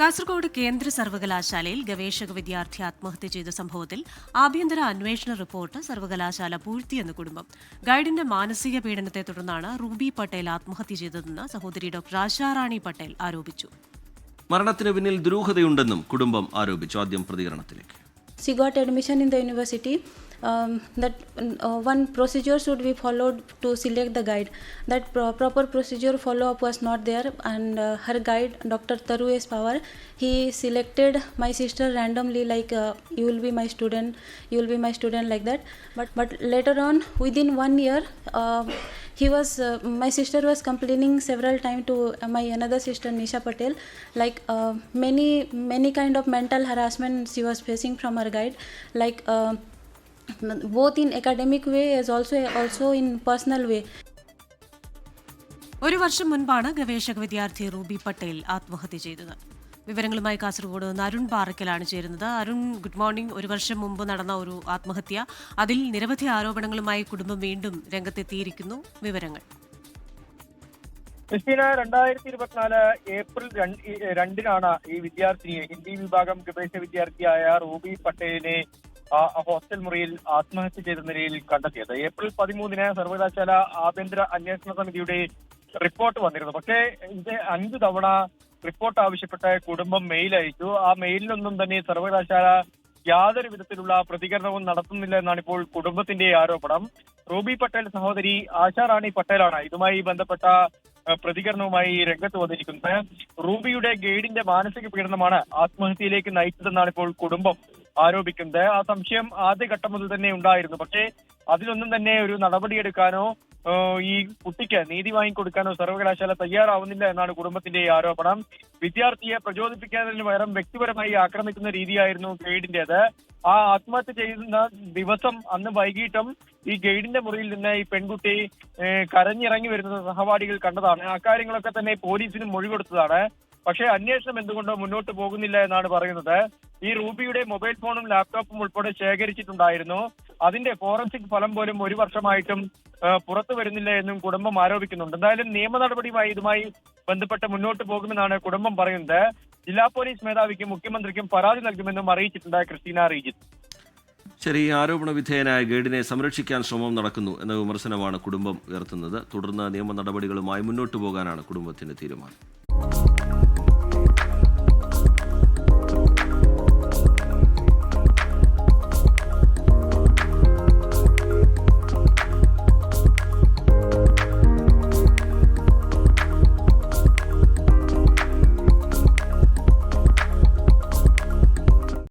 കാസർഗോഡ് കേന്ദ്ര സർവകലാശാലയിൽ ഗവേഷക വിദ്യാർത്ഥി ആത്മഹത്യ ചെയ്ത സംഭവത്തിൽ ആഭ്യന്തര അന്വേഷണ റിപ്പോർട്ട് സർവകലാശാല പൂഴ്ത്തിയെന്ന് കുടുംബം. ഗൈഡിന്റെ മാനസിക പീഡനത്തെ തുടർന്നാണ് റൂബി പട്ടേൽ ആത്മഹത്യ ചെയ്തതെന്ന് സഹോദരി ഡോക്ടർ ആശാറാണി പട്ടേൽ ആരോപിച്ചു. മരണത്തിന് പിന്നിൽ ദുരൂഹതയുണ്ടെന്നും കുടുംബം ആരോപിച്ചു. ആദ്യം പ്രതികരണത്തിലേക്ക്. she admission in in university. university um, that uh, one procedure should be followed to select the guide. That pro- proper procedure follow up was not there and uh, her guide dr taru s power he selected my sister randomly like uh, you will be my student you will be my student like that. But but later on within one year uh, he was uh, my sister was complaining several times to uh, my another sister nisha patel like uh, many many kind of mental harassment she was facing from her guide. Like both in academic way as also also in personal way. ഒരു വർഷം മുൻപാണ് ഗവേഷക വിദ്യാർത്ഥി Ruby Patel ആത്മഹത്യ ചെയ്തത്. വിവരങ്ങളുമായി കാസർഗോഡ് നിന്ന് അരുൺ പാറയ്ക്കലാണ് ചേരുന്നത്. അരുൺ ഗുഡ് മോർണിംഗ് ഒരു വർഷം മുമ്പ് നടന്ന ഒരു ആത്മഹത്യ. അതിൽ നിരവധി ആരോപണങ്ങളുമായി കുടുംബം വീണ്ടും രംഗത്തെത്തിയിരിക്കുന്നു. വിവരങ്ങൾ. ക്രിസ്റ്റീന രണ്ടായിരത്തി ഇരുപത്തിനാല് ഏപ്രിൽ രണ്ടിനാണ് ഈ വിദ്യാർത്ഥിനിയെ ഹിന്ദി വിഭാഗം ഗവേഷക വിദ്യാർത്ഥിയായ റൂബി പട്ടേലിനെ ഹോസ്റ്റൽ മുറിയിൽ ആത്മഹത്യ ചെയ്ത നിലയിൽ കണ്ടെത്തിയത്. ഏപ്രിൽ പതിമൂന്നിന് സർവകലാശാല ആഭ്യന്തര അന്വേഷണ സമിതിയുടെ റിപ്പോർട്ട് വന്നിരുന്നു. പക്ഷേ ഇത് അഞ്ചു തവണ റിപ്പോർട്ട് ആവശ്യപ്പെട്ട കുടുംബം മെയിൽ അയച്ചു. ആ മെയിലിനൊന്നും തന്നെ സർവകലാശാല യാതൊരു വിധത്തിലുള്ള പ്രതികരണവും നടത്തുന്നില്ല എന്നാണ് ഇപ്പോൾ കുടുംബത്തിന്റെ ആരോപണം. റൂബി പട്ടേൽ സഹോദരി ആശാ റാണി പട്ടേലാണ് ഇതുമായി ബന്ധപ്പെട്ട പ്രതികരണവുമായി രംഗത്ത് വന്നിരിക്കുന്നത്. റൂബിയുടെ ഗൈഡിന്റെ മാനസിക പീഡനമാണ് ആത്മഹത്യയിലേക്ക് നയിച്ചതെന്നാണ് ഇപ്പോൾ കുടുംബം ആരോപിക്കുന്നത്. ആ സംശയം ആദ്യഘട്ടം മുതൽ തന്നെ ഉണ്ടായിരുന്നു. പക്ഷേ അതിലൊന്നും തന്നെ ഒരു നടപടിയെടുക്കാനോ ഈ കുട്ടിക്ക് നീതി വാങ്ങിക്കൊടുക്കാനോ സർവകലാശാല തയ്യാറാവുന്നില്ല എന്നാണ് കുടുംബത്തിന്റെ ഈ ആരോപണം. വിദ്യാർത്ഥിയെ പ്രചോദിപ്പിക്കുന്നതിന് പകരം വ്യക്തിപരമായി ആക്രമിക്കുന്ന രീതിയായിരുന്നു ഗൈഡിന്റേത് ആ ആത്മഹത്യ ചെയ്യുന്ന ദിവസം അന്ന് വൈകിട്ടും ഈ ഗൈഡിന്റെ മുറിയിൽ നിന്ന് ഈ പെൺകുട്ടി കരഞ്ഞിറങ്ങി വരുന്നത് സഹപാഠികൾ കണ്ടതാണ്. അക്കാര്യങ്ങളൊക്കെ തന്നെ പോലീസിന് മൊഴി കൊടുത്തതാണ്. പക്ഷേ അന്വേഷണം എന്തുകൊണ്ടോ മുന്നോട്ട് പോകുന്നില്ല എന്നാണ് പറയുന്നത്. ഈ റൂബിയുടെ മൊബൈൽ ഫോണും ലാപ്ടോപ്പും ഉൾപ്പെടെ ശേഖരിച്ചിട്ടുണ്ടായിരുന്നു. അതിന്റെ ഫോറൻസിക് ഫലം പോലും ഒരു വർഷമായിട്ടും പുറത്തു വരുന്നില്ല എന്നും കുടുംബം ആരോപിക്കുന്നുണ്ട്. എന്തായാലും നിയമ നടപടിയുമായി ഇതുമായി ബന്ധപ്പെട്ട് മുന്നോട്ട് പോകുമെന്നാണ് കുടുംബം പറയുന്നത്. ജില്ലാ പോലീസ് മേധാവിക്കും മുഖ്യമന്ത്രിക്കും പരാതി നൽകുമെന്നും അറിയിച്ചിട്ടുണ്ട് ക്രിസ്റ്റീന റീജിത്ത്. ശരി ഈ ആരോപണ വിധേയനായ ഗൈഡിനെ സംരക്ഷിക്കാൻ ശ്രമം നടക്കുന്നു എന്ന വിമർശനമാണ് കുടുംബം ഉയർത്തുന്നത്. തുടർന്ന് നിയമ നടപടികളുമായി മുന്നോട്ടു പോകാനാണ് കുടുംബത്തിന്റെ തീരുമാനം.